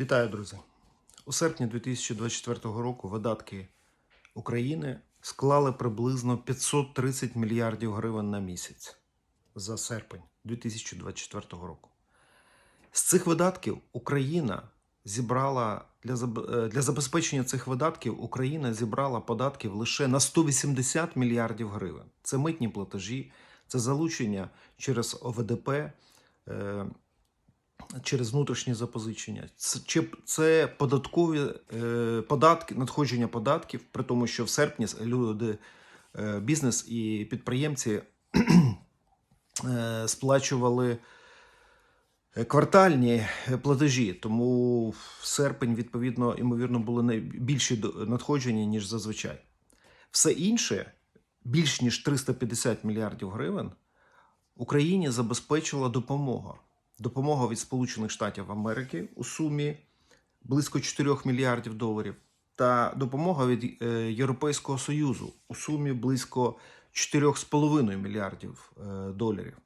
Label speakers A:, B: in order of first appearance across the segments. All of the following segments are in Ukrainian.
A: Вітаю, друзі! У серпні 2024 року видатки України склали приблизно 530 мільярдів гривень на місяць за серпень 2024 року. З цих видатків Україна зібрала для, е, для забезпечення цих видатків Україна зібрала податків лише на 180 мільярдів гривень. Це митні платежі, це залучення через ОВДП. Через внутрішні запозичення. Це, це податкові е, податки, надходження податків, при тому, що в серпні люди, е, бізнес і підприємці е, сплачували е, квартальні е, платежі, тому в серпень, відповідно, ймовірно, були най- більші надходження, ніж зазвичай. Все інше, більш ніж 350 мільярдів гривень, Україні забезпечила допомога. Допомога від Сполучених Штатів Америки у сумі близько 4 мільярдів доларів, та допомога від е, Європейського Союзу у сумі близько 4,5 мільярдів е, доларів.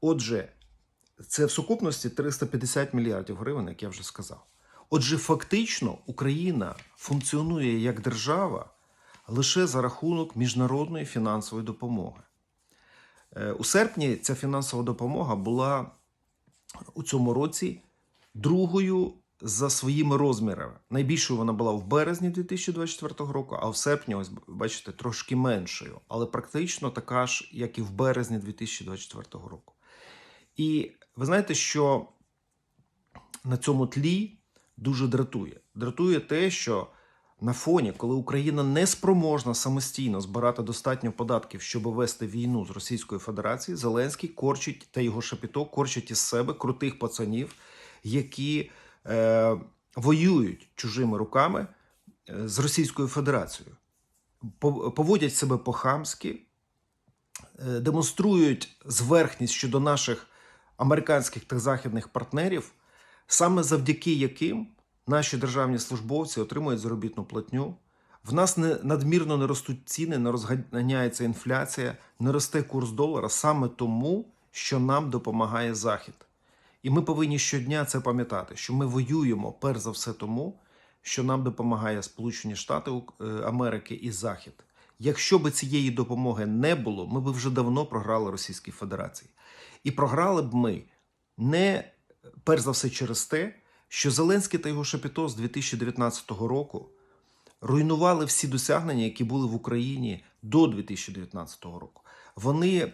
A: Отже, це в сукупності 350 мільярдів гривень, як я вже сказав. Отже, фактично Україна функціонує як держава лише за рахунок міжнародної фінансової допомоги. Е, У серпні ця фінансова допомога була у цьому році другою за своїми розмірами. Найбільшою вона була в березні 2024 року, а в серпні, ось бачите, трошки меншою, але практично така ж, як і в березні 2024 року. І ви знаєте, що на цьому тлі дуже дратує. Дратує те, що на фоні, коли Україна не спроможна самостійно збирати достатньо податків, щоб вести війну з Російською Федерацією, Зеленський корчить та його шапіто корчить із себе крутих пацанів, які е, воюють чужими руками е, з Російською Федерацією, поводять себе по-хамськи, е, демонструють зверхність щодо наших американських та західних партнерів, саме завдяки яким наші державні службовці отримують заробітну платню. В нас не надмірно не ростуть ціни, не розганяється інфляція, не росте курс долара саме тому, що нам допомагає Захід. І ми повинні щодня це пам'ятати, що ми воюємо перш за все тому, що нам допомагає Сполучені Штати е, Америки і Захід. Якщо би цієї допомоги не було, ми б вже давно програли Російській Федерації. І програли б ми не перш за все через те, що Зеленський та його шапіто з 2019 року руйнували всі досягнення, які були в Україні до 2019 року. Вони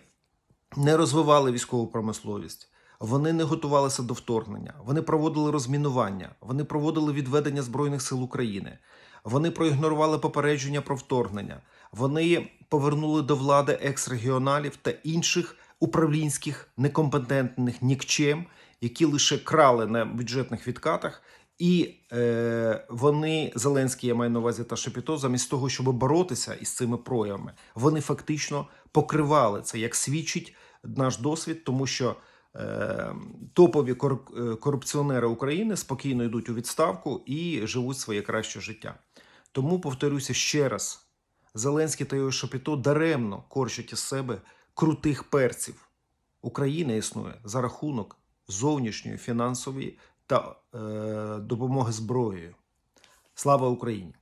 A: не розвивали військову промисловість, вони не готувалися до вторгнення, вони проводили розмінування, вони проводили відведення Збройних сил України, вони проігнорували попередження про вторгнення, вони повернули до влади екс-регіоналів та інших управлінських некомпетентних нікчем, які лише крали на бюджетних відкатах. І е, вони, Зеленський, я маю на увазі та Шепіто, замість того, щоб боротися із цими проявами, вони фактично покривали це, як свідчить наш досвід, тому що е, топові е, корупціонери України спокійно йдуть у відставку і живуть своє краще життя. Тому повторюся ще раз: Зеленський та його Шепіто даремно корчать із себе крутих перців. Україна існує за рахунок зовнішньої фінансової та е, допомоги зброєю. Слава Україні!